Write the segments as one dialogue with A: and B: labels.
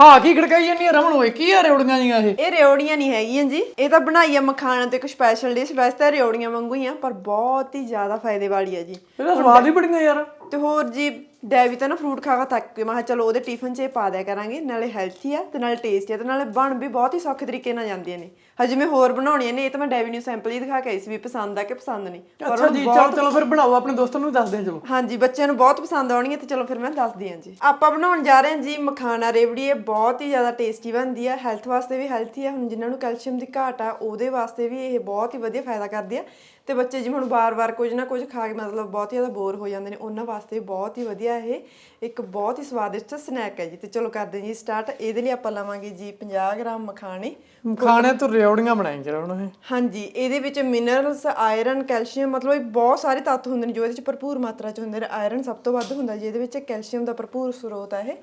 A: ਹਾਂ ਕੀ ਖੜਕਾਈ ਜਾਂਦੀ ਰਮਣ ਹੋਏ ਕੀ ਆ ਰੇਉੜੀਆਂ ਜੀਆਂ ਇਹ?
B: ਇਹ ਰਿਓੜੀਆਂ ਨਹੀਂ ਹੈਗੀਆਂ ਜੀ। ਇਹ ਤਾਂ ਬਣਾਈ ਆ ਮਖਾਣਾ ਤੇ ਇੱਕ ਸਪੈਸ਼ਲ ਡਿਸ਼ ਵੈਸੇ ਤਾਂ ਰਿਓੜੀਆਂ ਵਾਂਗੂ ਹੀ ਆ ਪਰ ਬਹੁਤ ਹੀ ਜ਼ਿਆਦਾ ਫਾਇਦੇ ਵਾਲੀ ਆ ਜੀ।
A: ਇਹਦਾ ਸਵਾਦ ਹੀ ਬੜੀਆਂ ਯਾਰ।
B: ਤੇ ਹੋਰ ਜੀ ਡੈਵੀ ਤਾਂ ਨਾ ਫਰੂਟ ਖਾ ਖਾ ਤੱਕ ਕੇ ਮੈਂ ਕਿਹਾ ਚਲੋ ਉਹਦੇ ਟਿਫਨ 'ਚ ਇਹ ਪਾ ਦਿਆ ਕਰਾਂਗੇ ਨਾਲੇ ਹੈਲਥੀ ਆ ਤੇ ਨਾਲੇ ਟੇਸਟੀ ਆ ਤੇ ਨਾਲੇ ਬਣ ਵੀ ਬਹੁਤ ਹੀ ਸੌਖੇ ਤਰੀਕੇ ਨਾਲ ਜਾਂਦੀਆਂ ਨੇ। ਹਜੇ ਮੈਂ ਹੋਰ ਬਣਾਉਣੀਆਂ ਨੇ ਇਹ ਤਾਂ ਮੈਂ ਡੈਵੀ ਨੂੰ ਸੈਂਪਲ ਹੀ ਦਿਖਾ ਕੇ ਆਈ ਸੀ ਵੀ ਪਸੰਦ ਆ ਕਿ ਪਸੰਦ ਨਹੀਂ। ਪਰ
A: ਅੱਛਾ ਜੀ ਚਲੋ ਚਲੋ ਫਿਰ ਬਣਾਓ ਆਪਣੇ ਦੋਸਤਾਂ ਨੂੰ ਵੀ ਦੱਸਦੇ ਹਾਂ ਚਲੋ।
B: ਹਾਂਜੀ ਬੱਚਿਆਂ ਨੂੰ ਬਹੁਤ ਪਸੰਦ ਆਉਣਗੀਆਂ ਤੇ ਚਲੋ ਫਿਰ ਮੈਂ ਦੱਸਦੀ ਹਾਂ ਜੀ। ਆਪਾਂ ਬਣਾਉਣ ਜਾ ਰਹੇ ਹਾਂ ਜੀ ਮਖਾਣਾ ਰੇਵੜੀ ਇਹ ਬਹੁਤ ਹੀ ਜ਼ਿਆਦਾ ਟੇਸਟੀ ਬਣਦੀ ਹੈ ਹੈਲਥ ਵਾਸਤੇ ਵੀ ਹੈਲਥੀ ਹੈ ਹੁਣ ਜਿਨ੍ਹਾਂ ਨੂੰ ਕੈਲਸ਼ੀਅਮ ਦੀ ਘਾਟ ਆ ਉਹਦੇ ਵਾਸਤੇ ਵੀ ਇਹ ਬਹੁਤ ਹੀ ਵਧੀਆ ਫਾਇਦਾ ਕਰਦੀ ਹੈ ਤੇ ਬੱਚੇ ਜਿਵੇਂ ਹੁਣ ਬਾਰ-ਬਾਰ ਕੁਝ ਨਾ ਕੁਝ ਖਾ ਕੇ ਮਤਲਬ ਬਹੁਤ ਹੀ ਜ਼ਿਆਦਾ ਬੋਰ ਹੋ ਜਾਂਦੇ ਨੇ ਉਹਨਾਂ ਵਾਸਤੇ ਬਹੁਤ ਹੀ ਵਧੀਆ ਇਹ। ਇੱਕ ਬਹੁਤ ਹੀ ਸਵਾਦਿਸ਼ਟ ਸਨੈਕ ਹੈ ਜੀ। ਤੇ ਚਲੋ ਕਰਦੇ ਜੀ ਸਟਾਰਟ ਇਹਦੇ ਲਈ ਆਪਾਂ ਲਵਾਂਗੇ ਜੀ 50 ਗ੍ਰਾਮ ਮਖਾਣੇ।
A: ਖਾਣੇ ਤੋਂ ਰੇਉੜੀਆਂ ਬਣਾਈ ਜਰਾ ਹੁਣ ਇਹ।
B: ਹਾਂਜੀ ਇਹਦੇ ਵਿੱਚ ਮਿਨਰਲਸ ਆਇਰਨ ਕੈਲਸ਼ੀਅਮ ਮਤਲਬ ਇਹ ਬਹੁਤ ਸਾਰੇ ਤੱਤ ਹੁੰਦੇ ਨੇ ਜੋ ਇਹਦੇ ਵਿੱਚ ਭਰਪੂਰ ਮਾਤਰਾ ਚ ਹੁੰਦੇ ਨੇ। ਆਇਰਨ ਸਭ ਤੋਂ ਵੱਧ ਹੁੰਦਾ ਜੀ ਇਹਦੇ ਵਿੱਚ ਕੈਲਸ਼ੀਅਮ ਦਾ ਭਰਪੂਰ ਸਰੋਤ ਹੈ ਇਹ।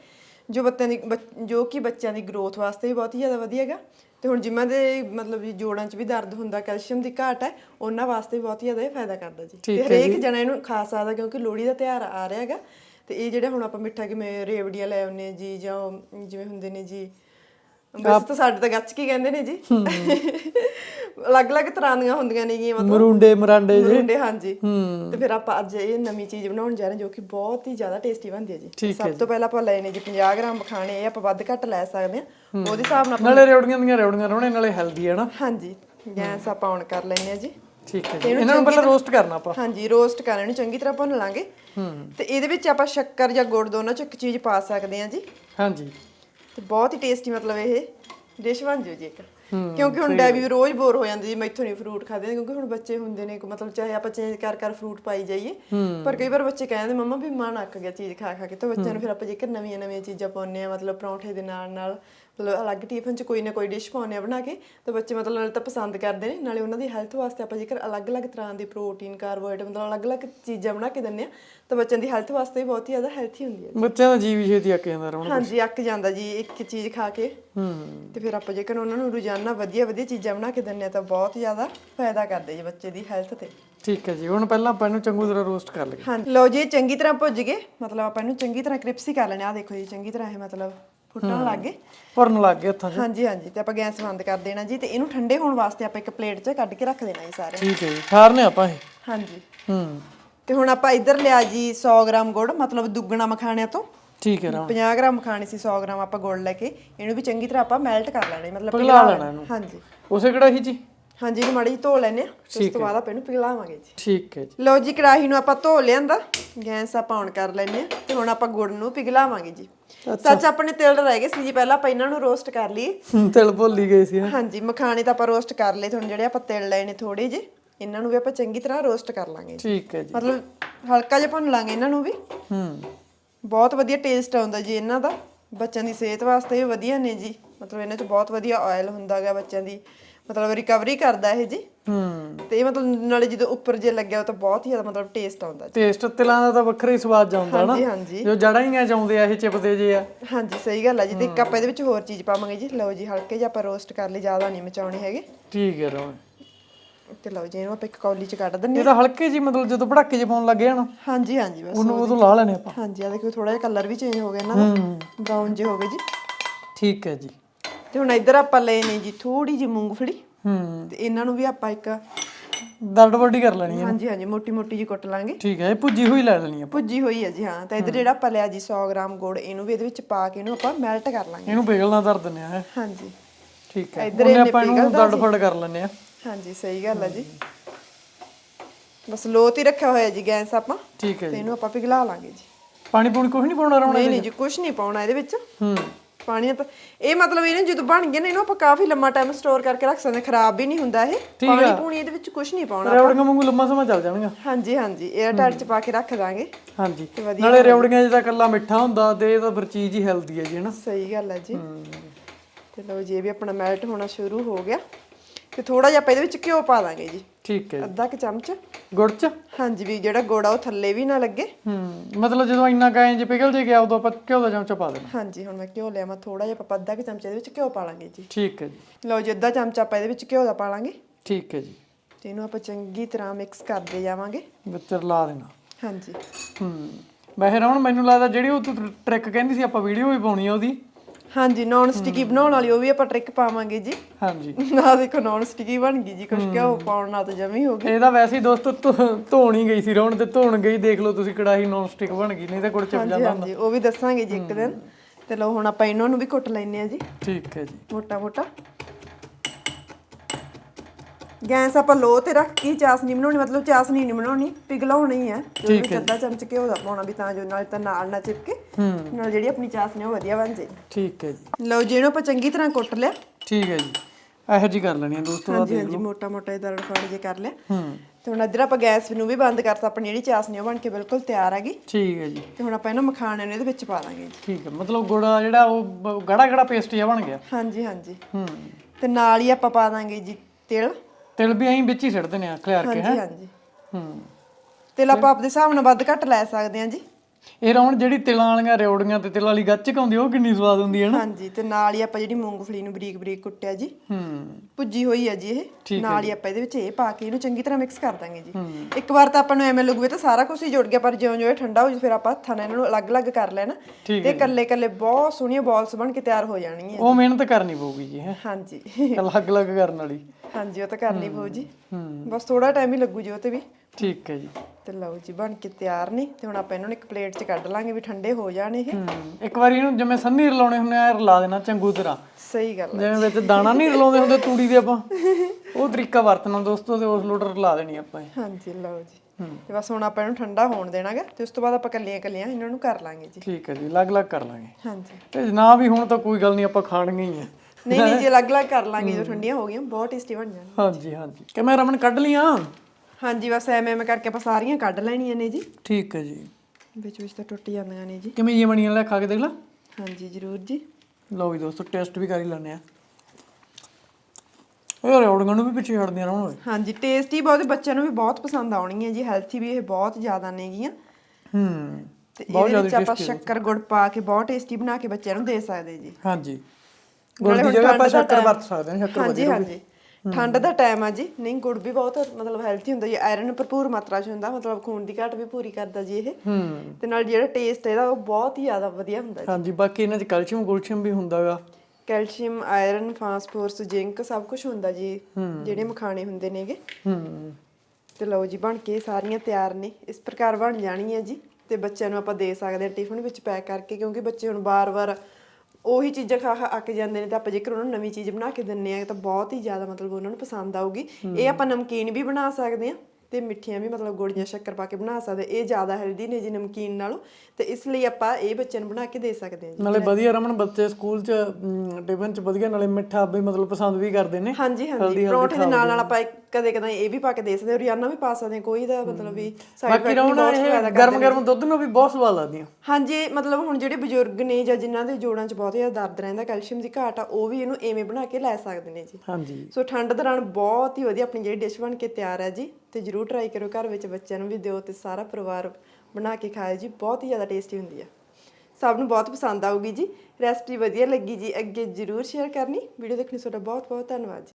B: ਜੋ ਬੱਚਿਆਂ ਦੀ ਜੋ ਕਿ ਬੱਚਿਆਂ ਦੀ ਗਰੋਥ ਵਾਸਤੇ ਵੀ ਬਹੁਤ ਹੀ ਜ਼ਿਆਦਾ ਵਧੀਆ ਹੈਗਾ। ਤੇ ਹੁਣ ਜਿਨ੍ਹਾਂ ਦੇ ਮਤਲਬ ਵੀ ਜੋੜਾਂ 'ਚ ਵੀ ਦਰਦ ਹੁੰਦਾ ਕੈਲਸ਼ੀਅਮ ਦੀ ਘਾਟ ਹੈ ਉਹਨਾਂ ਵਾਸਤੇ ਵੀ ਬਹੁਤ ਹੀ ਜ਼ਿਆਦਾ ਇਹ ਫਾਇਦਾ ਕਰਦਾ ਜੀ। ਤੇ ਹਰੇਕ ਜਣਾ ਇਹਨੂੰ ਖਾ ਸਕਦਾ ਕਿਉਂਕਿ ਲੋਹੜੀ ਦਾ ਤਿਉਹਾਰ ਆ ਰਿਹਾ ਹੈਗਾ। ਤੇ ਇਹ ਜਿਹੜੇ ਹੁਣ ਆਪਾਂ ਮਿੱਠਾ ਕਿਵੇਂ ਰੇਵੜੀਆਂ ਲੈ ਆਉਂਦੇ ਹਾਂ ਜੀ ਜਾਂ ਉਹ ਜਿਵੇਂ ਹੁੰਦੇ ਨੇ ਜੀ ਵੈਸੇ ਤਾਂ ਸਾਡੇ ਤਾਂ ਗੱਚ ਕੀ ਕਹਿੰਦੇ ਨੇ ਜੀ। ਅਲੱਗ-ਅਲੱਗ ਤਰ੍ਹਾਂ ਦੀਆਂ ਹੁੰਦੀਆਂ ਨੇ ਗੀਆਂ ਮਤਲਬ
A: ਮਰੂੰਡੇ ਮਰਾਂਡੇ ਜੀ।
B: ਮਰੂੰਡੇ ਹਾਂਜੀ। ਤੇ ਫਿਰ ਆਪਾਂ ਅੱਜ ਇਹ ਨਵੀਂ ਚੀਜ਼ ਬਣਾਉਣ ਜਾ ਰਹੇ ਜੋ ਕਿ ਬਹੁਤ ਹੀ ਜ਼ਿਆਦਾ ਟੇਸਟੀ ਬਣਦੀ ਹੈ ਜੀ। ਸਭ ਤੋਂ ਪਹਿਲਾਂ ਆਪਾਂ ਨੇ ਜੀ 50 ਗ੍ਰਾਮ ਮਖਾਣੇ ਇਹ ਆਪਾਂ ਵੱਧ ਘੱਟ ਲੈ ਸਕਦੇ ਹਾਂ। ਉਹਦੇ ਹਿਸਾਬ ਨਾਲ
A: ਨਾਲੇ ਰੇਉੜੀਆਂ ਦੀਆਂ ਰੇਉੜੀਆਂ ਰੋਣੇ ਨਾਲੇ ਹੈਲਦੀ ਹੈ ਨਾ।
B: ਹਾਂਜੀ ਗੈਸ ਆਪਾਂ ਔਨ ਕਰ ਲੈਨੇ ਆ ਜੀ।
A: ਠੀਕ ਹੈ ਜੀ। ਇਹਨਾਂ ਨੂੰ ਪਹਿਲਾਂ ਰੋਸਟ ਕਰਨਾ ਆਪਾਂ।
B: ਹਾਂਜੀ ਰੋਸਟ ਕਰਨ ਇਹਨੂੰ ਚੰਗੀ ਤਰ੍ਹਾਂ ਭੁੰਨ ਲਾਂਗੇ। ਤੇ ਇਹਦੇ ਵਿੱਚ ਆਪਾਂ ਸ਼ੱਕਰ ਜਾਂ ਗੁੜ ਦੋਨਾਂ ਚੋਂ ਇੱਕ ਚੀਜ਼ ਪਾ ਸਕਦੇ ਹਾਂ ਜੀ।
A: ਹਾਂਜੀ।
B: ਤੇ ਬਹੁਤ ਹੀ ਟੇਸਟੀ ਮਤਲਬ ਇਹ ਡਿਸ਼ ਬਣ ਜੂ ਜੀ ਇੱਕ। ਕਿਉਂਕਿ ਹੁਣ ਡੈਬੀ ਵੀ ਰੋਜ਼ ਬੋਰ ਹੋ ਜਾਂਦੀ ਜੀ ਮੈਥੋਂ ਨਹੀਂ ਫਰੂਟ ਖਾਦੇ ਕਿਉਂਕਿ ਹੁਣ ਬੱਚੇ ਹੁੰਦੇ ਨੇ ਮਤਲਬ ਚਾਹੇ ਆਪਾਂ ਚੇਂਜ ਕਰ ਕਰ ਫਰੂਟ ਪਾਈ ਜਾਈਏ। ਪਰ ਕਈ ਵਾਰ ਬੱਚੇ ਕਹਿੰਦੇ ਮੰਮਾ ਵੀ ਮਨ ਅੱਕ ਗਿਆ ਚੀਜ਼ ਖਾ ਖਾ ਕੇ। ਤਾਂ ਬੱਚਿਆਂ ਨੂੰ ਫਿਰ ਆਪਾਂ ਜੇਕਰ ਨਵੀਆਂ ਨਵੀਆਂ ਚੀਜ਼ਾਂ ਪਾਉਂਦੇ ਆ ਮਤਲਬ ਪਰੌਂਠੇ ਦੇ ਨਾਲ ਨਾਲ ਮਤਲਬ ਅਲੱਗ ਟਿਫਨ 'ਚ ਕੋਈ ਨਾ ਕੋਈ ਡਿਸ਼ ਪਾਉਂਦੇ ਆ ਬਣਾ ਕੇ ਤਾਂ ਬੱਚੇ ਮਤਲਬ ਨਾਲੇ ਤਾਂ ਪਸੰਦ ਕਰਦੇ ਨੇ ਨਾਲੇ ਉਹਨਾਂ ਦੀ ਹੈਲਥ ਵਾਸਤੇ ਆਪਾਂ ਜੇਕਰ ਅਲੱਗ-ਅਲੱਗ ਤਰ੍ਹਾਂ ਦੀ ਪ੍ਰੋਟੀਨ ਕਾਰਬੋਹਾਈਡਰੇਟ ਮਤਲਬ ਅਲੱਗ-ਅਲੱਗ ਚੀਜ਼ਾਂ ਬਣਾ ਕੇ ਦਿੰਦੇ ਆ ਤਾਂ ਬੱਚਿਆਂ ਦੀ ਹੈਲਥ ਵਾਸਤੇ ਵੀ ਬਹੁਤ ਹੀ ਜ਼ਿਆਦਾ ਹੈਲਥੀ ਹੁੰਦੀ ਹੈ।
A: ਬੱਚਿਆਂ ਦਾ ਜੀਵ ਛੇਤੀ ਅੱਕ ਜਾਂਦਾ ਰਮਣ
B: ਹਾਂਜੀ ਅੱਕ ਜਾਂਦਾ ਜੀ ਇੱਕ ਚੀਜ਼ ਖਾ ਕੇ।
A: ਹੂੰ।
B: ਤੇ ਫਿਰ ਆਪਾਂ ਜੇਕਰ ਉਹਨਾਂ ਨੂੰ ਰੋਜ਼ਾਨਾ ਵਧੀਆ ਵਧੀਆ ਚੀਜ਼ਾਂ ਬਣਾ ਕੇ ਦਿੰਨੇ ਆ ਤਾਂ ਬਹੁਤ ਜ਼ਿਆਦਾ ਫਾਇਦਾ ਕਰਦੇ ਜੀ ਬੱਚੇ ਦੀ ਹੈਲਥ ਤੇ।
A: ਠੀਕ ਹੈ ਜੀ ਹੁਣ ਪਹਿਲਾਂ ਆਪਾਂ ਇਹਨੂੰ ਚੰਗੀ ਤਰ੍ਹਾਂ ਰੋਸਟ ਕਰ ਲਈਏ।
B: ਹਾਂਜੀ। ਲਓ ਜੀ ਚੰਗੀ ਤਰ੍ਹਾਂ ਭੁੱਜ ਗਏ। ਮਤਲਬ ਆਪਾਂ ਇਹਨੂੰ ਚੰਗੀ ਤਰ੍ਹਾਂ ਕ੍ਰਿਪਸੀ ਕਰ ਲੈਣੇ ਆ। ਦੇਖੋ ਜੀ ਚੰਗੀ ਤਰ੍ਹਾਂ ਇਹ ਮਤਲਬ ਫੁੱਟਣ ਲੱਗ ਗਏ।
A: ਭਰਨ ਲੱਗ ਗਏ ਹੱਥਾਂ 'ਚ
B: ਹਾਂਜੀ ਹਾਂਜੀ ਤੇ ਆਪਾਂ ਗੈਸ ਬੰਦ ਕਰ ਦੇਣਾ ਜੀ ਤੇ ਇਹਨੂੰ ਠੰਡੇ ਹੋਣ ਵਾਸਤੇ ਆਪਾਂ ਇੱਕ ਪਲੇਟ 'ਚ ਕੱਢ ਕੇ ਰੱਖ ਦੇਣਾ ਜੀ ਸਾਰੇ
A: ਠੀਕ ਹੈ ਜੀ ਠਾਰਨੇ ਆਪਾਂ ਇਹ।
B: ਹਾਂਜੀ।
A: ਹੂੰ।
B: ਤੇ ਹੁਣ ਆਪਾਂ ਇੱਧਰ ਲਿਆ ਜੀ 100 ਗ੍ਰਾਮ ਗੁੜ ਮਤਲਬ ਦੁੱਗਣਾ ਮਖਾਣਿਆਂ ਤੋਂ।
A: ਠੀਕ ਹੈ ਰਮਣ
B: 50 ਗ੍ਰਾਮ ਮਖਾਣੇ ਸੀ 100 ਗ੍ਰਾਮ ਆਪਾਂ ਗੁੜ ਲੈ ਕੇ। ਇਹਨੂੰ ਵੀ ਚੰਗੀ ਤਰ੍ਹਾਂ ਆਪਾਂ ਮੈਲਟ ਕਰ ਲੈਣਾ ਜੀ, ਮਤਲਬ
A: ਪਿਘਲਾ ਲੈਣਾ ਇਹਨੂੰ।
B: ਹਾਂਜੀ।
A: ਉਸੇ ਕੜਾਹੀ 'ਚ ਹੀ?
B: ਹਾਂਜੀ ਇਹਨੂੰ ਮਾੜੀ ਜਿਹੀ ਧੋ ਲੈਨੇ ਆ ਉਸ ਤੋਂ ਬਾਅਦ ਆਪਾਂ ਇਹਨੂੰ ਪਿਘਲਾਵਾਂਗੇ ਜੀ।
A: ਠੀਕ ਹੈ ਜੀ।
B: ਲਓ ਜੀ ਕੜਾਹੀ ਨੂੰ ਆਪਾਂ ਧੋ ਲਿਆਂਦਾ। ਗੈਸ ਆਪਾਂ ਔਨ ਕਰ ਲੈਨੇ ਆ ਤੇ ਹੁਣ ਆਪਾਂ ਗੁੜ ਨੂੰ ਪਿਘਲਾਵਾਂਗੇ ਜੀ। ਸੱਚ ਆਪਣੇ ਤਿਲ ਰਹਿ ਗਏ ਸੀ ਜੀ ਪਹਿਲਾਂ ਆਪਾਂ ਇਹਨਾਂ ਨੂੰ ਰੋਸਟ ਕਰ ਲਈਏ।
A: ਤਿਲ ਭੁੱਲ ਗਏ ਸੀ।
B: ਹਾਂਜੀ ਮਖਾਣੇ ਤਾਂ ਆਪਾਂ ਰੋਸਟ ਕਰ ਲਏ ਹੁਣ ਜਿਹੜੇ ਆਪਾਂ ਤਿਲ ਲਏ ਨੇ ਥੋੜੇ ਜਿਹੇ ਇਹਨਾਂ ਨੂੰ ਵੀ ਆਪਾਂ ਚੰਗੀ ਤਰ੍ਹਾਂ ਰੋਸਟ ਕਰ ਲਾਂਗੇ
A: ਠੀਕ ਹੈ ਜੀ।
B: ਮਤਲਬ ਹਲਕਾ ਜਿਹਾ ਭੁੰਨ ਲਾਂਗੇ ਇਹਨਾਂ ਨੂੰ ਵੀ।
A: ਹੂੰ।
B: ਬਹੁਤ ਵਧੀਆ ਟੇਸਟ ਆਉਂਦਾ ਜੀ ਇਹਨਾਂ ਦਾ। ਬੱਚਿਆਂ ਦੀ ਸਿਹਤ ਵਾਸਤੇ ਵੀ ਵਧੀਆ ਨੇ ਜੀ। ਮਤਲਬ ਇਹਨਾਂ 'ਚ ਬਹੁਤ ਵਧੀਆ ਆਇਲ ਹੁੰਦਾ ਗਾ ਬੱਚਿਆਂ ਦੀ। ਮਤਲਬ ਰਿਕਵਰੀ ਕਰਦਾ ਇਹ ਜੀ।
A: ਹੂੰ।
B: ਤੇ ਇਹ ਮਤਲਬ ਨਾਲੇ ਜਦੋਂ ਉੱਪਰ ਜੇ ਲੱਗਿਆ ਉਹ ਤਾਂ ਬਹੁਤ ਹੀ ਜ਼ਿਆਦਾ ਮਤਲਬ ਟੇਸਟ ਆਉਂਦਾ ਜੀ।
A: ਟੇਸਟ ਤਿਲਾਂ ਦਾ ਤਾਂ ਵੱਖਰਾ ਹੀ ਸਵਾਦ ਜਾਂਦਾ ਨਾ।
B: ਹਾਂਜੀ ਹਾਂਜੀ।
A: ਜੋ ਜੜਾਂ ਹੀ ਚਾਉਂਦੇ ਆ ਇਹ ਚਿਪਦੇ ਜੇ ਆ।
B: ਹਾਂਜੀ ਸਹੀ ਗੱਲ ਹੈ ਜੀ। ਤੇ ਇੱਕ ਆਪਾਂ ਇਹਦੇ ਵਿੱਚ ਹੋਰ ਚੀਜ਼ ਪਾਵਾਂਗੇ ਜੀ। ਲਓ ਜੀ ਹਲਕੇ ਜਿਹਾ ਆਪਾਂ ਰੋਸਟ ਕਰ ਲਈ ਜ਼ਿਆਦਾ ਨਹੀਂ ਮਚਾਉਣੇ ਹੈਗੇ।
A: ਠੀਕ ਹੈ ਰਮਣ
B: ਤੇ ਲਓ ਜੀ ਇਹਨੂੰ ਆਪਾਂ ਇੱਕ ਕੌਲੀ 'ਚ ਕੱਢ ਦਿੰਨੇ
A: ਇਹ ਤਾਂ ਹਲਕੇ ਜੀ ਮਤਲਬ ਜਦੋਂ ਪੜਾਕੇ ਜੇ ਪਾਉਣ ਲੱਗੇ ਹਨ
B: ਹਾਂਜੀ ਹਾਂਜੀ ਬਸ
A: ਉਹਨੂੰ ਉਦੋਂ ਲਾ ਲੈਣੇ ਆਪਾਂ।
B: ਹਾਂਜੀ ਆ ਦੇਖੋ ਥੋੜਾ ਜਿਹਾ ਕਲਰ ਵੀ ਚੇਂਜ ਹੋ ਗਿਆ ਇਹਨਾਂ ਦਾ ਬ੍ਰਾਊਨ ਜੇ ਹੋ ਗਏ ਜੀ।
A: ਠੀਕ ਹੈ ਜੀ।
B: ਤੇ ਹੁਣ ਇੱਧਰ ਆਪਾਂ ਲਏ ਨੇ ਜੀ ਥੋੜੀ ਜਿਹੀ ਮੂੰਗਫਲੀ।
A: ਹੂੰ।
B: ਤੇ ਇਹਨਾਂ ਨੂੰ ਵੀ ਆਪਾਂ ਇੱਕ
A: ਦਰੜ ਵੱਡੀ ਕਰ ਲੈਣੀ ਹੈ।
B: ਹਾਂਜੀ ਹਾਂਜੀ ਮੋਟੀ ਮੋਟੀ ਜੀ ਕੁੱਟ ਲਾਂਗੇ।
A: ਠੀਕ ਹੈ ਇਹ ਭੁੱਜੀ ਹੋਈ ਲੈ ਲੈਣੀ ਆਪਾਂ।
B: ਭੁੱਜੀ ਹੋਈ ਹੈ ਜੀ ਹਾਂ। ਤਾਂ ਇੱਧਰ ਜਿਹੜਾ ਆਪਾਂ ਲਿਆ ਜੀ 100 ਗ੍ਰਾਮ ਗੁੜ ਇਹਨੂੰ ਵੀ ਇਹਦੇ ਵਿੱਚ ਪਾ ਕੇ ਇਹਨੂੰ ਆਪਾਂ ਮੈਲਟ ਕਰ ਲਾਂਗੇ।
A: ਇਹਨੂੰ ਪਿਘਲਣਾ ਧਰ ਦਿੰਨੇ ਆ।
B: ਹਾਂਜੀ।
A: ਠੀਕ ਹੈ।
B: ਇੱਧਰ
A: ਉਹਨੇ ਆਪਾਂ ਇਹਨੂੰ ਦਰੜ ਫੜ ਕਰ ਲੈਨੇ ਆ
B: ਹਾਂਜੀ ਸਹੀ ਗੱਲ ਹੈ ਜੀ। ਬਸ ਲੋ ਤੇ ਰੱਖਿਆ ਹੋਇਆ ਜੀ ਗੈਸ ਆਪਾਂ।
A: ਠੀਕ ਹੈ
B: ਤੇ
A: ਜੀ।
B: ਇਹਨੂੰ ਆਪਾਂ ਪਿਘਲਾ ਲਾਂਗੇ ਜੀ।
A: ਪਾਣੀ ਪੂਣੀ ਕੁਝ ਨਹੀਂ ਪਾਉਣਾ ਰਮਣ
B: ਨਹੀਂ ਨਹੀਂ ਜੀ ਕੁਝ ਨਹੀਂ ਪਾਉਣਾ ਇਹਦੇ ਵਿੱਚ।
A: ਹੂੰ।
B: ਪਾਣੀ ਤਾਂ ਇਹ ਮਤਲਬ ਇਹਨੇ ਜਦੋਂ ਬਣ ਗਏ ਨੇ ਇਹਨੂੰ ਆਪਾਂ ਕਾਫੀ ਲੰਮਾ ਟਾਈਮ ਸਟੋਰ ਕਰਕੇ ਰੱਖ ਸਕਦੇ ਖਰਾਬ ਵੀ ਨਹੀਂ ਹੁੰਦਾ ਇਹ। ਪਾਣੀ ਪੂਣੀ ਇਹਦੇ ਵਿੱਚ ਕੁਝ ਨਹੀਂ ਪਾਉਣਾ
A: ਰੇਵੜੀਆਂ ਵਾਂਗੂ ਲੰਮਾ ਸਮਾਂ ਚੱਲ ਜਾਣਗੀਆਂ।
B: ਹਾਂਜੀ ਹਾਂਜੀ 에ਅਰ ਟਾਈਟ ਚ ਪਾ ਕੇ ਰੱਖ ਦਾਂਗੇ।
A: ਹਾਂਜੀ। ਨਾਲੇ ਰੇਵੜੀਆਂ ਜਿਹਦਾ ਕੱਲਾ ਮਿੱਠਾ ਹੁੰਦਾ ਤੇ ਇਹ ਤਾਂ ਫਿਰ ਚੀਜ਼ ਹੀ ਹੈਲਦੀ ਹੈ ਜੀ ਹਨਾ।
B: ਸਹੀ ਗੱਲ ਹੈ ਜੀ। ਤੇ ਲਓ ਜੀ ਇਹ ਵੀ ਆਪਣਾ ਮੈਲਟ ਹੋਣਾ ਸ਼ੁਰੂ ਹੋ ਗਿਆ। ਤੇ ਥੋੜਾ ਜਿਹਾ ਆਪਾਂ ਇਹਦੇ ਵਿੱਚ ਘਿਓ ਪਾ ਦਾਂਗੇ ਜੀ।
A: ਠੀਕ ਹੈ ਜੀ।
B: ਅੱਧਾ ਕੁ ਚਮਚ।
A: ਗੁੜ ਚ?
B: ਹਾਂਜੀ ਵੀ ਜਿਹੜਾ ਗੋੜਾ ਉਹ ਥੱਲੇ ਵੀ ਨਾ ਲੱਗੇ।
A: ਹੂੰ ਮਤਲਬ ਜਦੋਂ ਇੰਨਾ ਕਾਇਂ ਜੇ ਪਿਘਲ ਜੇ ਗਿਆ ਉਦੋਂ ਆਪਾਂ ਘਿਓ ਦਾ ਚਮਚਾ ਪਾ ਦੇਣਾ।
B: ਹਾਂਜੀ ਹੁਣ ਮੈਂ ਘਿਓ ਲਿਆ ਮੈਂ ਥੋੜਾ ਜਿਹਾ ਆਪਾਂ ਅੱਧਾ ਕੁ ਚਮਚ ਇਹਦੇ ਵਿੱਚ ਘਿਓ ਪਾ ਲਾਂਗੇ ਜੀ।
A: ਠੀਕ ਹੈ ਜੀ।
B: ਲਓ ਜੀ ਅੱਧਾ ਚਮਚ ਆਪਾਂ ਇਹਦੇ ਵਿੱਚ ਘਿਓ ਦਾ ਪਾ ਲਾਂਗੇ।
A: ਠੀਕ ਹੈ ਜੀ।
B: ਤੇ ਇਹਨੂੰ ਆਪਾਂ ਚੰਗੀ ਤਰ੍ਹਾਂ ਮਿਕਸ ਕਰਦੇ ਜਾਵਾਂਗੇ।
A: ਵਿੱਚ ਲਾ ਦੇਣਾ।
B: ਹਾਂਜੀ।
A: ਹੂੰ ਵੈਸੇ ਰਮਣ ਮੈਨੂੰ ਲੱਗਦਾ ਜਿਹੜੀ ਉਹ ਤੂੰ ਟ੍ਰਿਕ ਕਹਿੰਦੀ ਸੀ ਆਪਾਂ ਵੀਡੀਓ ਵੀ ਪਾਉਣੀ ਆ ਉਹਦੀ।
B: ਹਾਂਜੀ ਨਾਨ ਸਟਿਕੀ ਬਣਾਉਣ ਵਾਲੀ ਉਹ ਵੀ ਆਪਾਂ ਟ੍ਰਿਕ ਪਾਵਾਂਗੇ ਜੀ।
A: ਹਾਂਜੀ।
B: ਆ ਦੇਖੋ ਨਾਨ ਸਟਿਕੀ ਬਣ ਗਈ ਜੀ ਕੁਛ ਘਿਓ ਪਾਉਣ ਨਾਲ ਤਾਂ ਜਮੀ ਹੋ ਗਈ।
A: ਇਹਦਾ ਵੈਸੇ ਹੀ ਦੋਸਤੋ ਧੋਣ ਹੀ ਗਈ ਸੀ ਰੌਣ ਤੇ ਧੋਣ ਗਈ ਦੇਖ ਲਓ ਤੁਸੀਂ ਕੜਾਹੀ ਨੌਨ ਸਟਿਕ ਬਣ ਗਈ ਨਹੀਂ ਤਾਂ ਗੁੜ ਚਿਪ ਜਾਂਦਾ
B: ਹਾਂਜੀ ਉਹ ਵੀ ਦੱਸਾਂਗੇ ਜੀ ਇੱਕ ਦਿਨ। ਤੇ ਲਓ ਹੁਣ ਆਪਾਂ ਇਹਨਾਂ ਨੂੰ ਵੀ ਕੁੱਟ ਲੈਨੇ ਆ ਜੀ।
A: ਠੀਕ ਹੈ ਜੀ।
B: ਮੋਟਾ ਮੋਟਾ ਗੈਸ ਆਪਾਂ ਲੋ ਤੇ ਰੱਖ ਕੇ ਚਾਸਨੀ ਬਣਾਉਣੀ ਮਤਲਬ ਚਾਸਨੀ ਨਹੀਂ ਬਣਾਉਣੀ ਪਿਘਲਾਉਣੀ ਹੈ ਉਹਦੇ ਵਿੱਚ ਅੱਧਾ ਚਮਚ ਘਿਓ ਦਾ ਪਾਉਣਾ ਵੀ ਤਾਂ ਜੋ ਨਾਲ ਤਾਂ ਨਾਲ ਨਾ ਚਿਪਕੇ ਨਾਲ ਜਿਹੜੀ ਆਪਣੀ ਚਾਸਨੀ ਉਹ ਵਧੀਆ ਬਣ ਜਾਏ
A: ਠੀਕ ਹੈ ਜੀ।
B: ਲਓ ਜਿਹਨੂੰ ਆਪਾਂ ਚੰਗੀ ਤਰ੍ਹਾਂ ਕੁੱਟ ਲਿਆ।
A: ਠੀਕ ਹੈ ਜੀ। ਇਹੋ ਜੀ ਕਰ ਲੈਣੀ ਹੈ ਦੋਸਤੋ ਆ
B: ਹਾਂਜੀ ਹਾਂਜੀ ਮੋਟਾ ਮੋਟਾ ਇਦਾਂ ਰਫਾੜ ਜੇ ਕਰ ਲਿਆ।
A: ਹੂੰ।
B: ਤੇ ਹੁਣ ਇੱਧਰ ਆਪਾਂ ਗੈਸ ਨੂੰ ਵੀ ਬੰਦ ਕਰਤਾ ਆਪਣੀ ਜਿਹੜੀ ਚਾਸਨੀ ਉਹ ਬਣ ਕੇ ਬਿਲਕੁਲ ਤਿਆਰ ਹੈਗੀ
A: ਠੀਕ ਹੈ ਜੀ।
B: ਤੇ ਹੁਣ ਆਪਾਂ ਇਹਨਾਂ ਮਖਾਣੇ ਨੂੰ ਇਹਦੇ ਵਿੱਚ ਪਾ ਦਾਂਗੇ। ਜੀ
A: ਠੀਕ ਹੈ ਮਤਲਬ ਗੁੜ ਜਿਹੜਾ ਉਹ ਗੜਾ ਗੜਾ ਪੇਸਟ ਜਿਹਾ ਬਣ ਗਿਆ।
B: ਹਾਂਜੀ ਹਾਂਜੀ।
A: ਹੂੰ।
B: ਤੇ ਨਾਲ ਹੀ ਆਪਾਂ ਪਾ ਦਾਂਗੇ ਜੀ ਤਿਲ।
A: ਤਿਲ ਵੀ ਐਂ ਵਿੱਚ ਹੀ ਸਿੱਟ ਦਿੰਦੇ ਆ ਖਿਲਾਰ ਕੇ
B: ਹਾਂਜੀ ਹਾਂਜੀ।
A: ਹੂੰ।
B: ਤਿਲ ਆਪਾਂ ਆਪਦੇ ਹਿਸਾਬ ਨਾਲ ਵੱਧ ਘੱਟ ਲੈ ਸਕਦੇ ਹਾਂ ਜੀ।
A: ਇਹ ਰੌਣ ਜਿਹੜੀ ਤਿਲਾਂ ਵਾਲੀਆਂ ਰਿਓੜੀਆਂ ਤੇ ਤਿਲ ਵਾਲੀ ਗੱਚਕ ਆਉਂਦੀ ਉਹ ਕਿੰਨੀ ਸਵਾਦ ਹੁੰਦੀ ਹੈ ਨਾ।
B: ਹਾਂਜੀ ਤੇ ਨਾਲ ਹੀ ਆਪਾਂ ਜਿਹੜੀ ਮੂੰਗਫਲੀ ਨੂੰ ਬਰੀਕ ਬਰੀਕ ਕੁੱਟਿਆ ਜੀ।
A: ਹੂੰ।
B: ਭੁੱਜੀ ਹੋਈ ਹੈ ਜੀ ਇਹ। ਨਾਲ ਹੀ ਆਪਾਂ ਇਹਦੇ ਵਿੱਚ ਇਹ ਪਾ ਕੇ ਇਹਨੂੰ ਚੰਗੀ ਤਰ੍ਹਾਂ ਮਿਕਸ ਕਰ ਦਾਂਗੇ ਜੀ। ਇੱਕ ਵਾਰ ਤਾਂ ਆਪਾਂ ਨੂੰ ਐਵੇਂ ਲੱਗੂਵੇ ਤਾਂ ਸਾਰਾ ਕੁਝ ਹੀ ਜੁੜ ਗਿਆ ਪਰ ਜਿਉਂ ਜਿਉਂ ਇਹ ਠੰਡਾ ਹੋ ਜੂ ਫਿਰ ਆਪਾਂ ਹੱਥਾਂ ਨਾਲ ਇਹਨਾਂ ਅਲੱਗ-ਅਲੱਗ ਕਰ ਲੈਣਾ। ਤੇ ਇਕੱਲੇ-ਇਕੱਲੇ ਬਹੁਤ ਸੋਹਣੀਆਂ ਬਾਲਸ ਬਣ ਕੇ ਤਿਆਰ ਹੋ ਜਾਣਗੀਆਂ
A: ਉਹ ਮਿਹਨਤ ਕਰਨੀ ਪਊਗੀ ਜੀ
B: ਹਾਂਜੀ।
A: ਅਲੱਗ ਅਲੱਗ ਕਰਨ ਵਾਲੀ।
B: ਹਾਂਜੀ ਉਹ ਤਾਂ ਕਰਨੀ ਪਊ ਜੀ। ਬਸ ਥੋੜਾ ਟਾਈਮ ਹੀ ਲੱਗੂ ਜੀ ਉਹ ਤੇ ਵੀ।
A: ਠੀਕ ਹੈ ਜੀ।
B: ਤੇ ਲਓ ਜੀ ਬਣ ਕੇ ਤਿਆਰ ਨੇ ਤੇ ਹੁਣ ਆਪਾਂ ਇਹਨਾਂ ਨੂੰ ਇੱਕ ਪਲੇਟ 'ਚ ਕੱਢ ਲਾਂਗੇ ਵੀ ਠੰਡੇ ਹੋ ਜਾਣ ਇਹ।
A: ਹੂੰ ਇੱਕ ਵਾਰੀ ਇਹਨੂੰ ਜਿਵੇਂ ਸੰਨੀ ਰਲਾਉਣੇ ਹੁੰਦੇ ਆ ਰਲਾ ਦੇਣਾ ਚੰਗੂ ਤਰ੍ਹਾਂ।
B: ਸਹੀ ਗੱਲ।
A: ਜਿਵੇਂ ਵਿੱਚ ਦਾਣਾ ਨਹੀਂ ਰਲਾਉਂਦੇ ਹੁੰਦੇ ਤੂੜੀ ਦੇ ਆਪਾਂ ਉਹ ਤਰੀਕਾ ਵਰਤਣਾ ਦੋਸਤੋ ਤੇ ਉਸ ਲੋਡਰ ਰਲਾ ਦੇਣੀ ਆਪਾਂ ਇਹ।
B: ਹਾਂਜੀ ਲਓ ਜੀ। ਤੇ ਬਸ ਹੁਣ ਆਪਾਂ ਇਹਨੂੰ ਠੰਡਾ ਹੋਣ ਦੇਣਾਗਾ ਤੇ ਉਸ ਤੋਂ ਬਾਅਦ ਆਪਾਂ ਕੱਲੀਆਂ ਕੱਲੀਆਂ ਇਹਨਾਂ ਨੂੰ ਕਰ ਲਾਂਗੇ ਜੀ।
A: ਠੀਕ ਹੈ ਜੀ ਅਲੱਗ ਅਲੱਗ ਕਰ ਲਾਂਗੇ।
B: ਹਾਂਜੀ।
A: ਤੇ ਨਾ ਵੀ ਹੁਣ ਤਾਂ ਕੋਈ ਗੱਲ ਨਹੀਂ ਆਪਾਂ ਖਾਣੀਆਂ ਹੀ ਆ।
B: ਨਹੀਂ ਨਹੀਂ ਜੀ ਅਲੱਗ-ਅਲੱਗ ਕਰ ਲਾਂਗੇ ਜੋ ਠੰਡੀਆਂ ਹੋ ਗਈਆਂ ਬਹੁਤ ਟੇਸਟੀ ਬਣ ਜਾਣ।
A: ਹਾਂਜੀ ਹਾਂਜੀ। ਕਿ ਮੈਂ ਰਮਨ ਕੱਢ ਲੀਆਂ
B: ਹਾਂਜੀ ਬਸ ਐਵੇਂ ਐਵੇਂ ਕਰਕੇ ਆਪਾਂ ਸਾਰੀਆਂ ਕੱਢ ਲੈਣੀਆਂ ਨੇ ਜੀ।
A: ਠੀਕ ਹੈ ਜੀ।
B: ਵਿੱਚ ਵਿੱਚ ਤਾਂ ਟੁੱਟ ਜਾਂਦੀਆਂ ਨੇ ਜੀ।
A: ਕਿਵੇਂ ਇਹ ਬਣੀਆਂ ਲੈ ਖਾ ਕੇ ਦੇਖ ਲਾ।
B: ਹਾਂਜੀ ਜ਼ਰੂਰ ਜੀ।
A: ਲਓ ਵੀ ਦੋਸਤੋ ਟੈਸਟ ਵੀ ਕਰ ਹੀ ਲੈਣੇ ਆ ਇਹ ਰੌੜੀਆਂ ਨੂੰ ਵੀ ਪਿੱਛੇ ਛੱਡਦੀਆਂ ਰਹਿਣ ਓਏ।
B: ਹਾਂਜੀ ਟੇਸਟੀ ਬਹੁਤ ਬੱਚਿਆਂ ਨੂੰ ਵੀ ਬਹੁਤ ਪਸੰਦ ਆਉਣਗੀਆਂ ਜੀ। ਹੈਲਥੀ ਵੀ ਇਹ ਬਹੁਤ ਜ਼ਿਆਦਾ ਨੇਗੀਆਂ।
A: ਹੂੰ
B: ਤੇ ਇਹਦੇ ਵਿੱਚ ਆਪਾਂ ਸ਼ੱਕਰ ਗੁੜ ਪਾ ਕੇ ਬਹੁਤ ਟੇਸਟੀ ਬਣਾ ਕੇ ਬੱਚਿਆਂ ਨੂੰ ਦੇ ਸਕਦੇ ਜੀ।
A: ਹਾਂਜੀ। ਗੁੜ ਦੀ ਜਗ੍ਹਾ ਆਪਾਂ ਸ਼ੱਕਰ ਵਰਤ ਸਕਦੇ ਹਾਂ ਸ਼ੱਕਰ
B: ਹਾਂਜੀ ਹਾਂਜੀ। ਠੰਡ ਦਾ ਟਾਈਮ ਆ ਜੀ। ਨਹੀਂ ਗੁੜ ਵੀ ਬਹੁਤ ਮਤਲਬ ਹੈਲਥੀ ਹੁੰਦਾ ਜੀ। ਆਇਰਨ ਭਰਪੂਰ ਮਾਤਰਾ 'ਚ ਹੁੰਦਾ ਮਤਲਬ ਖੂਨ ਦੀ ਘਾਟ ਵੀ ਪੂਰੀ ਕਰਦਾ ਜੀ ਇਹ।
A: ਹੂੰ।
B: ਤੇ ਨਾਲ ਜਿਹੜਾ ਟੇਸਟ ਇਹਦਾ ਉਹ ਬਹੁਤ ਹੀ ਜ਼ਿਆਦਾ ਵਧੀਆ ਹੁੰਦਾ ਜੀ।
A: ਹਾਂਜੀ ਬਾਕੀ ਇਹਨਾਂ 'ਚ ਕੈਲਸ਼ੀਅਮ ਗੁਲਸ਼ੀਅਮ ਵੀ ਹੁੰਦਾਗਾ
B: ਕੈਲਸ਼ੀਅਮ ਆਇਰਨ ਫਾਸਫੋਰਸ ਜ਼ਿੰਕ ਸਭ ਕੁਝ ਹੁੰਦਾ ਜੀ। ਜਿਹੜੇ ਮਖਾਣੇ ਹੁੰਦੇ ਨੇਗੇ।
A: ਹੂੰ।
B: ਤੇ ਲਓ ਜੀ ਬਣ ਕੇ ਸਾਰੀਆਂ ਤਿਆਰ ਨੇ। ਇਸ ਪ੍ਰਕਾਰ ਬਣ ਜਾਣਗੀਆਂ ਜੀ। ਤੇ ਬੱਚਿਆਂ ਨੂੰ ਆਪਾਂ ਦੇ ਸਕਦੇ ਹਾਂ ਟਿਫਨ ਵਿੱਚ ਪੈਕ ਕਰਕੇ ਕਿਉਂਕਿ ਬੱਚੇ ਹੁਣ ਬਾਰ-ਬਾਰ ਉਹੀ ਚੀਜ਼ਾਂ ਖਾ ਖਾ ਅੱਕ ਜਾਂਦੇ ਨੇ ਤਾਂ ਆਪਾਂ ਜੇਕਰ ਉਹਨਾਂ ਨੂੰ ਨਵੀਂ ਚੀਜ਼ ਬਣਾ ਕੇ ਦਿੰਨੇ ਆ ਤਾਂ ਬਹੁਤ ਹੀ ਜ਼ਿਆਦਾ ਮਤਲਬ ਉਹਨਾਂ ਨੂੰ ਪਸੰਦ ਆਊਗੀ। ਇਹ ਆਪਾਂ ਨਮਕੀਨ ਵੀ ਬਣਾ ਸਕਦੇ ਹਾਂ। ਤੇ ਮਿੱਠੀਆਂ ਵੀ ਮਤਲਬ ਗੁੜ ਜਾਂ ਸ਼ੱਕਰ ਪਾ ਕੇ ਬਣਾ ਸਕਦੇ। ਇਹ ਜ਼ਿਆਦਾ ਹੈਲਦੀ ਨੇ ਜੀ ਨਮਕੀਨ ਨਾਲੋਂ ਤੇ ਇਸ ਲਈ ਆਪਾਂ ਇਹ ਬੱਚਿਆਂ ਨੂੰ ਬਣਾ ਕੇ ਦੇ ਸਕਦੇ ਹਾਂ ਜੀ।
A: ਨਾਲੇ ਵਧੀਆ ਰਮਨ ਬੱਚੇ ਸਕੂਲ 'ਚ ਟਿਫਨ 'ਚ ਵਧੀਆ ਨਾਲੇ ਮਿੱਠਾ ਵੀ ਮਤਲਬ ਪਸੰਦ ਵੀ ਕਰਦੇ ਨੇ।
B: ਹਾਂਜੀ ਹਾਂਜੀ। ਪਰੌਂਠੇ ਦੇ ਨਾਲ ਨਾਲ ਆਪਾਂ ਕਦੇ ਕਦੇ ਇਹ ਵੀ ਪਾ ਕੇ ਦੇ ਸਕਦੇ ਹਾਂ ਰੋਜ਼ਾਨਾ ਵੀ ਪਾ ਸਕਦੇ ਹਾਂ ਕੋਈ ਦਾ ਮਤਲਬ ਵੀ ਸਾਈਡ
A: ਬਾਕੀ ਰਮਨ ਇਹ ਗਰਮ ਗਰਮ ਦੁੱਧ ਨੂੰ ਵੀ ਬਹੁਤ ਸਵਾਦ ਲੱਗਦੀਆਂ।
B: ਹਾਂਜੀ ਮਤਲਬ ਹੁਣ ਜਿਹੜੇ ਬਜ਼ੁਰਗ ਨੇ ਜਾਂ ਜਿਨ੍ਹਾਂ ਦੇ ਜੋੜਾਂ 'ਚ ਬਹੁਤ ਜ਼ਿਆਦਾ ਦਰਦ ਰਹਿੰਦਾ ਕੈਲਸ਼ੀਅਮ ਦੀ ਘਾਟ ਆ ਉਹ ਵੀ ਇਹਨੂੰ ਐਵੇਂ ਬਣਾ ਕੇ ਲੈ ਸਕਦੇ ਨੇ ਜੀ।
A: ਹਾਂਜੀ।
B: ਸੋ ਠੰਡ ਦੌਰਾਨ ਬਹੁਤ ਹੀ ਵਧੀਆ ਆਪਣੀ ਜਿਹੜੀ ਡਿਸ਼ ਬਣ ਕੇ ਤਿਆਰ ਹੈ ਜੀ ਤੇ ਜਰੂਰ ਟਰਾਈ ਕਰੋ ਘਰ ਵਿੱਚ ਬੱਚਿਆਂ ਨੂੰ ਵੀ ਦਿਓ ਤੇ ਸਾਰਾ ਪਰਿਵਾਰ ਬਣਾ ਕੇ ਖਾਏ ਜੀ, ਬਹੁਤ ਹੀ ਜ਼ਿਆਦਾ ਟੇਸਟੀ ਹੁੰਦੀ ਆ। ਸਭ ਨੂੰ ਬਹੁਤ ਪਸੰਦ ਆਊਗੀ ਜੀ ਰੈਸਪੀ ਵਧੀਆ ਲੱਗੀ ਜੀ, ਅੱਗੇ ਜਰੂਰ ਸ਼ੇਅਰ ਕਰਨੀ। ਵੀਡੀਓ ਦੇਖਣ ਲਈ ਤੁਹਾਡਾ ਬਹੁਤ ਬਹੁਤ ਧੰਨਵਾਦ ਜੀ।